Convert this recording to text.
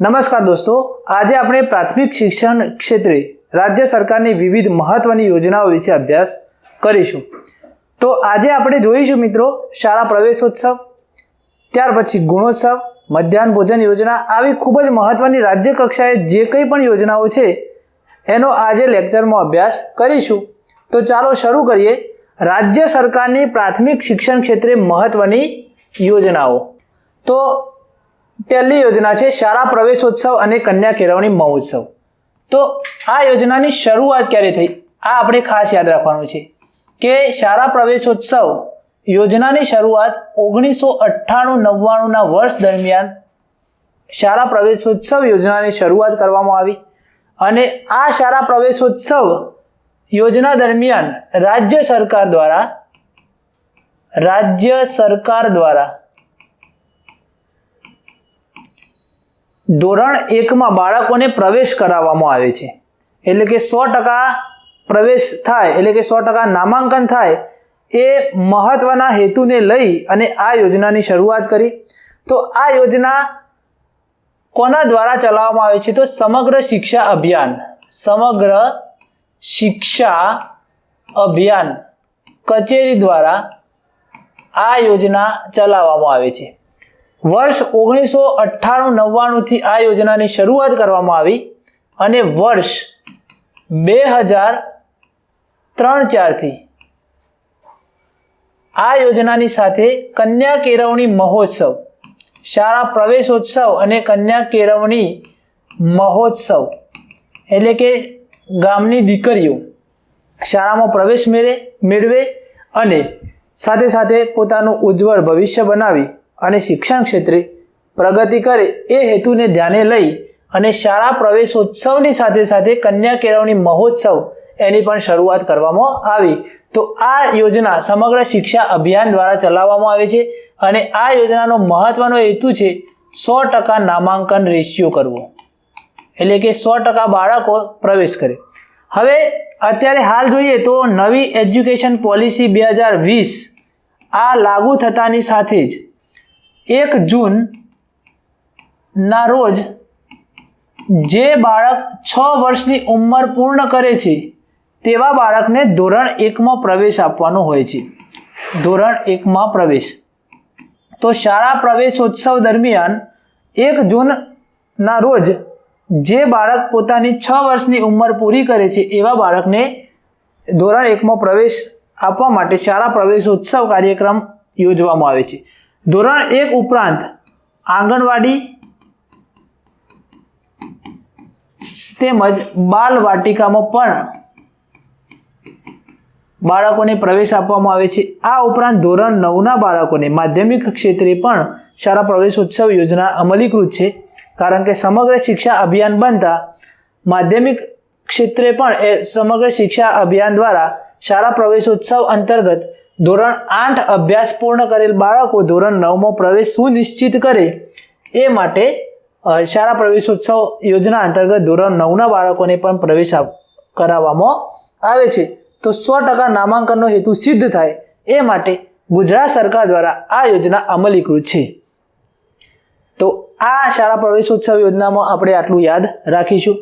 નમસ્કાર દોસ્તો, આજે આપણે પ્રાથમિક શિક્ષણ ક્ષેત્રે રાજ્ય સરકારની વિવિધ મહત્વની યોજનાઓ વિશે અભ્યાસ કરીશું. તો આજે આપણે જોઈશું મિત્રો, શાળા પ્રવેશોત્સવ, ત્યાર પછી ગુણોત્સવ, મધ્યાહન ભોજન યોજના આવી ખૂબ જ મહત્વની રાજ્ય કક્ષાએ જે કંઈ પણ યોજનાઓ છે, એનો આજે લેક્ચરમાં અભ્યાસ કરીશું. તો ચાલો શરૂ કરીએ. રાજ્ય સરકારની પ્રાથમિક શિક્ષણ ક્ષેત્રે મહત્વની યોજનાઓ. તો પહેલી યોજના છે શાળા પ્રવેશોત્સવ અને કન્યા કેળવણી મહોત્સવ. તો આ યોજનાની શરૂઆત ક્યારે થઈ? આ આપણે ખાસ યાદ રાખવાનું છે કે શાળા પ્રવેશોત્સવ યોજનાની શરૂઆત ઓગણીસો અઠ્ઠાણું નવ્વાણુંના વર્ષ દરમિયાન શાળા પ્રવેશોત્સવ યોજનાની શરૂઆત કરવામાં આવી અને આ શાળા પ્રવેશોત્સવ યોજના દરમિયાન રાજ્ય સરકાર દ્વારા રાજ્ય સરકાર દ્વારા ધોરણ એકમાં બાળકોને પ્રવેશ કરાવવામાં આવે છે. એટલે કે સો ટકા પ્રવેશ થાય, એટલે કે સો ટકા નામાંકન થાય, એ મહત્વના હેતુને લઈ અને આ યોજનાની શરૂઆત કરી. તો આ યોજના કોના દ્વારા ચલાવવામાં આવે છે? તો સમગ્ર શિક્ષા અભિયાન, સમગ્ર શિક્ષા અભિયાન કચેરી દ્વારા આ યોજના ચલાવવામાં આવે છે. વર્ષ ઓગણીસો અઠ્ઠાણું નવ્વાણુંથી આ યોજનાની શરૂઆત કરવામાં આવી અને વર્ષ બે હજાર ત્રણ ચારથી આ યોજનાની સાથે કન્યા કેળવણી મહોત્સવ, શાળા પ્રવેશોત્સવ અને કન્યા કેળવણી મહોત્સવ, એટલે કે ગામની દીકરીઓ શાળામાં પ્રવેશ મેળવે મેળવે અને સાથે સાથે પોતાનું ઉજ્જવળ ભવિષ્ય બનાવી અને શિક્ષણ ક્ષેત્રે પ્રગતિ કરે એ હેતુને ધ્યાને લઈ અને શાળા પ્રવેશોત્સવની સાથે સાથે કન્યા કેળવણી મહોત્સવ એની પણ શરૂઆત કરવામાં આવી. તો આ યોજના સમગ્ર શિક્ષા અભિયાન દ્વારા ચલાવવામાં આવે છે અને આ યોજનાનો મહત્વનો હેતુ છે સો ટકા નામાંકન રેશિયો કરવો. એટલે કે સો ટકા બાળકો પ્રવેશ કરે. હવે અત્યારે હાલ જોઈએ તો નવી એજ્યુકેશન પોલિસી બે હજાર વીસ આ લાગુ થતાની સાથે જ એક જૂન ના રોજ જે બાળક છ વર્ષની ઉંમર પૂર્ણ કરે છે, તેવા બાળકને ધોરણ એકમાં પ્રવેશ આપવાનો હોય છે. ધોરણ એકમાં પ્રવેશ. તો શાળા પ્રવેશોત્સવ દરમિયાન એક જૂનના રોજ જે બાળક પોતાની છ વર્ષની ઉંમર પૂરી કરે છે, એવા બાળકને ધોરણ એકમાં પ્રવેશ આપવા માટે શાળા પ્રવેશોત્સવ કાર્યક્રમ યોજવામાં આવે છે. ધોરણ એક ઉપરાંત આંગણવાડી તેમજ બાલ વાટિકામાં પણ બાળકોને પ્રવેશ આપવામાં આવે છે. આ ઉપરાંત ધોરણ નવના બાળકોને માધ્યમિક ક્ષેત્રે પણ શાળા પ્રવેશોત્સવ યોજના અમલીકૃત છે. કારણ કે સમગ્ર શિક્ષા અભિયાન બનતા માધ્યમિક ક્ષેત્રે પણ એ સમગ્ર શિક્ષા અભિયાન દ્વારા શાળા પ્રવેશોત્સવ અંતર્ગત ધોરણ આઠ અભ્યાસ પૂર્ણ કરેલ બાળકો ધોરણ નવમાં પ્રવેશ સુનિશ્ચિત કરે. એ માટે શાળા પ્રવેશોત્સવ યોજના અંતર્ગત ધોરણ નવના બાળકોને પણ પ્રવેશ કરાવવામાં આવે છે. તો સો ટકા નામાંકનનો હેતુ સિદ્ધ થાય. એ માટે ગુજરાત સરકાર દ્વારા આ યોજના અમલીકૃત છે. તો આ શાળા પ્રવેશોત્સવ યોજનામાં આપણે આટલું યાદ રાખીશું.